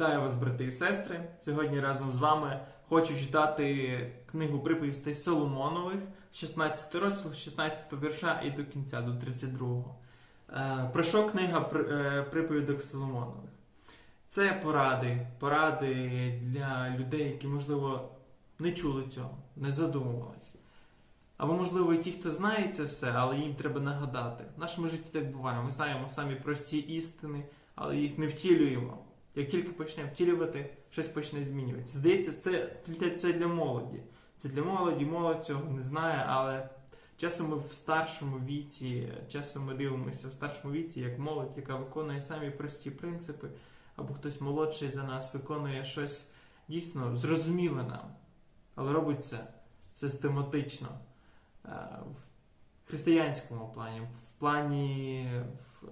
Вітаю вас, брати і сестри. Сьогодні разом з вами хочу читати книгу приповістей Соломонових, 16 розділ, 16 вірша і до кінця, до 32. Е, Про що книга е, приповідок Соломонових? Це поради, поради для людей, які, можливо, не чули цього, не задумувалися. Або, можливо, і ті, хто знає це все, але їм треба нагадати. В нашому житті так буває. Ми знаємо самі прості істини, але їх не втілюємо. Як тільки почнемо втілювати, щось почне змінюватися. Здається, це це для молоді. Це для молоді, молодь цього не знає, але часом ми в старшому віці, часом ми дивимося в старшому віці, як молодь, яка виконує самі прості принципи, або хтось молодший за нас виконує щось дійсно зрозуміле нам, але робить це систематично. Е, В християнському плані, в плані в, е,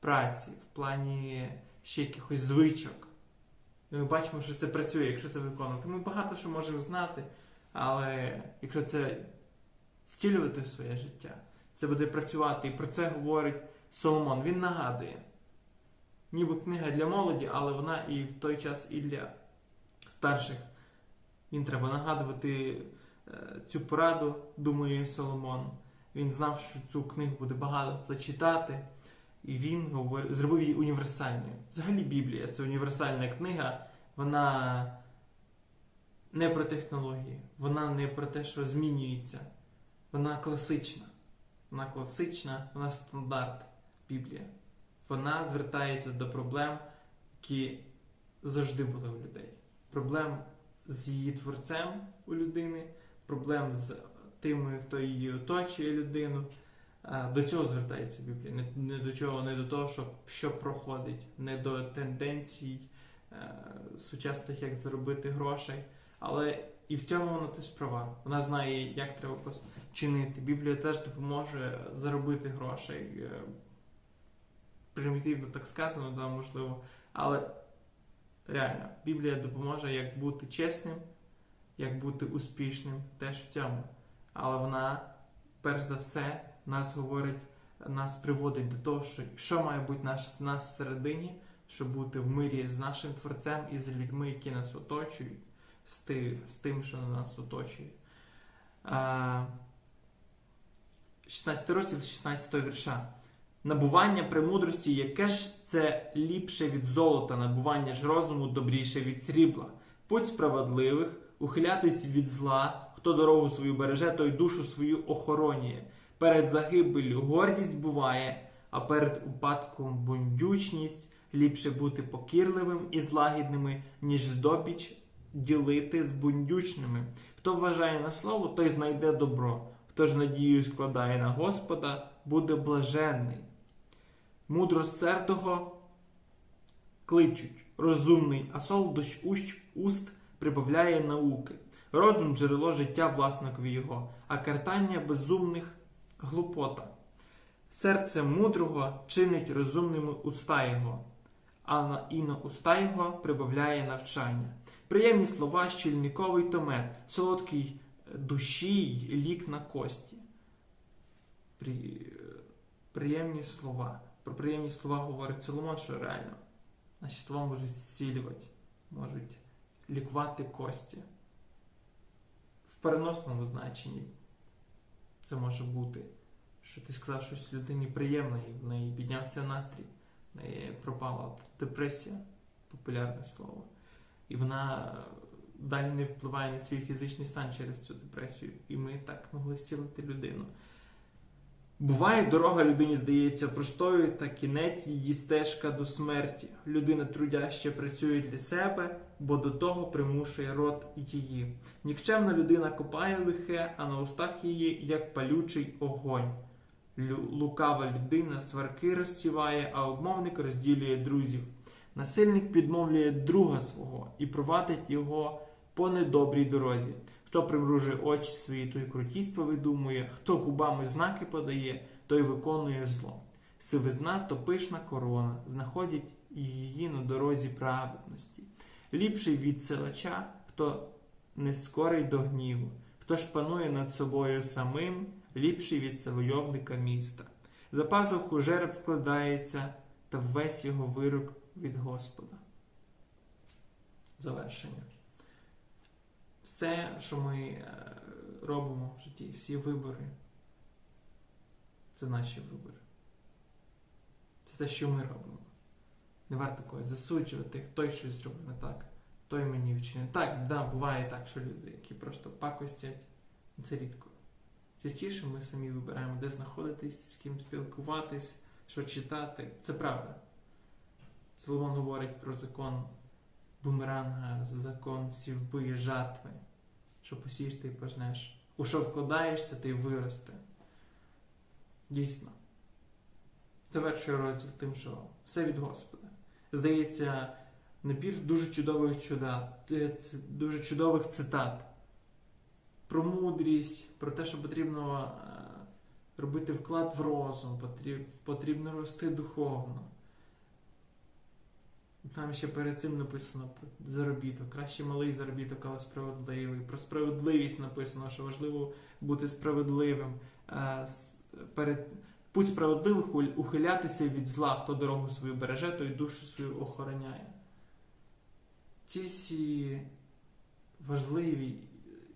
праці, в плані ще якихось звичок. І ми бачимо, що це працює, якщо це виконувати. Ми багато що можемо знати, але якщо це втілювати в своє життя, це буде працювати. І про це говорить Соломон. Він нагадує. Ніби книга для молоді, але вона і в той час і для старших. Він треба нагадувати е, цю пораду, думає Соломон. Він знав, що цю книгу буде багато хто читати. І він говор- зробив її універсальною. Взагалі Біблія це універсальна книга, вона не про технології, вона не про те, що змінюється. Вона класична. Вона класична, вона стандарт Біблія. Вона звертається до проблем, які завжди були у людей. Проблем з її творцем у людини, проблем з тими, хто її оточує людину. До цього звертається Біблія. Не, не до чого, не до того, що, що проходить, не до тенденцій е, сучасних, як заробити грошей. Але і в цьому вона теж права. Вона знає, як треба чинити. Біблія теж допоможе заробити грошей. Е, Примітивно так сказано, да, можливо. Але реально, Біблія допоможе, як бути чесним, як бути успішним теж в цьому. Але вона, перш за все, нас говорить, нас приводить до того, що, що має бути наш, нас всередині, щоб бути в мирі з нашим творцем і з людьми, які нас оточують, з, ти, з тим, що нас оточує. 16 розділ 16 вірша. Набування премудрості, яке ж це ліпше від золота, набування ж розуму добріше від срібла. Путь справедливих, ухилятись від зла, хто дорогу свою береже, той душу свою охоронює. Перед загибеллю гордість буває, а перед упадком бундючність ліпше бути покірливим і злагідними, ніж здобіч ділити з бундючними. Хто вважає на слово, той знайде добро. Хто ж надію складає на Господа, буде блаженний. Мудро сердого кличуть, розумний, а солодощ уст прибавляє науки. Розум джерело життя власникові його, а картання безумних глупота. Серце мудрого чинить розумними уста його, а на, і на уста його прибавляє навчання. Приємні слова, щільниковий томет, солодкий е, душі й лік на кості. При, е, приємні слова. Про приємні слова говорить Соломон, що реально наші слова можуть зцілювати, можуть лікувати кості. В переносному значенні це може бути, що ти сказав щось людині приємне, і в неї піднявся настрій, в неї пропала депресія, популярне слово. І вона далі не впливає на свій фізичний стан через цю депресію. І ми так могли зцілити людину. Буває, дорога людині здається простою, та кінець її стежка до смерті. Людина трудяще працює для себе, бо до того примушує рот її. Нікчемна людина копає лихе, а на устах її як палючий огонь. Лукава людина сварки розсіває, а обмовник розділює друзів. Насильник підмовлює друга свого і провадить його по недобрій дорозі. Хто примружує очі свої, той крутість видумує, хто губами знаки подає, той виконує зло. Сивизна то пишна корона, знаходять її на дорозі праведності. Ліпший від силача, хто не скорий до гніву, хто ж панує над собою самим, ліпший від завойовника міста. За пазуху жереб вкладається, та весь його вирок від Господа. завершення. Все, що ми е, робимо в житті, всі вибори, це наші вибори. Це те, що ми робимо. Не варто когось засуджувати, той щось зробив не так, той мені вчинив. Так, да, буває так, що люди, які просто пакостять, це рідко. Частіше ми самі вибираємо, де знаходитись, з ким спілкуватись, що читати. Це правда. Соломон говорить про закон бумеранга, закон сівби, і жатви, що посієш, ти пожнеш. У що вкладаєшся, ти виросте. Дійсно. Завершую розділ тим, що все від Господа. Здається, набір дуже чудових чуда, дуже чудових цитат про мудрість, про те, що потрібно е, робити вклад в розум, потрібно рости духовно. Там ще перед цим написано про заробіток. Краще малий заробіток, але справедливий. Про справедливість написано, що важливо бути справедливим. Е, Перед путь справедливих ухилятися від зла, хто дорогу свою береже, той душу свою охороняє. Ці всі важливі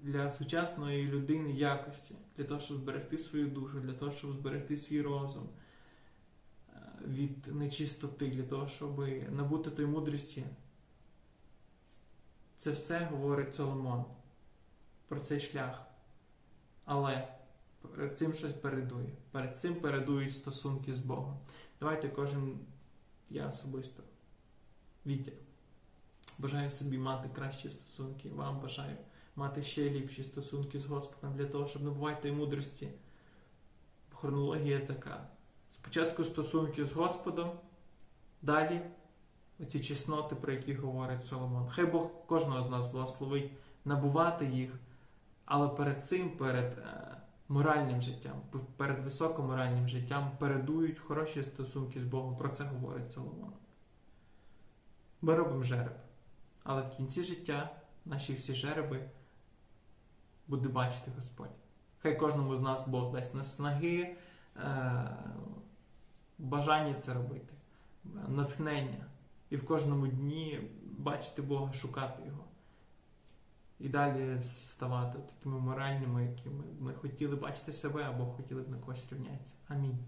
для сучасної людини якості, для того, щоб зберегти свою душу, для того, щоб зберегти свій розум е, від нечистоти, для того, щоб набути той мудрості. Це все говорить Соломон про цей шлях. Але перед цим щось передує. Перед цим передують стосунки з Богом. Давайте кожен, я особисто, Вітя, бажаю собі мати кращі стосунки. Вам бажаю мати ще ліпші стосунки з Господом для того, щоб набувати мудрості. Хронологія така. Спочатку стосунки з Господом, далі оці чесноти, про які говорить Соломон. Хай Бог кожного з нас благословить набувати їх, але перед цим, перед е, моральним життям, перед високоморальним життям передують хороші стосунки з Богом. Про це говорить Соломон. Ми робимо жереб, але в кінці життя наші всі жереби буде бачити Господь. Хай кожному з нас Бог дасть наснаги, е, бажання це робити, натхнення. І в кожному дні бачити Бога, шукати Його. І далі ставати такими моральними, якими ми хотіли бачити себе або хотіли б на когось рівнятися. Амінь.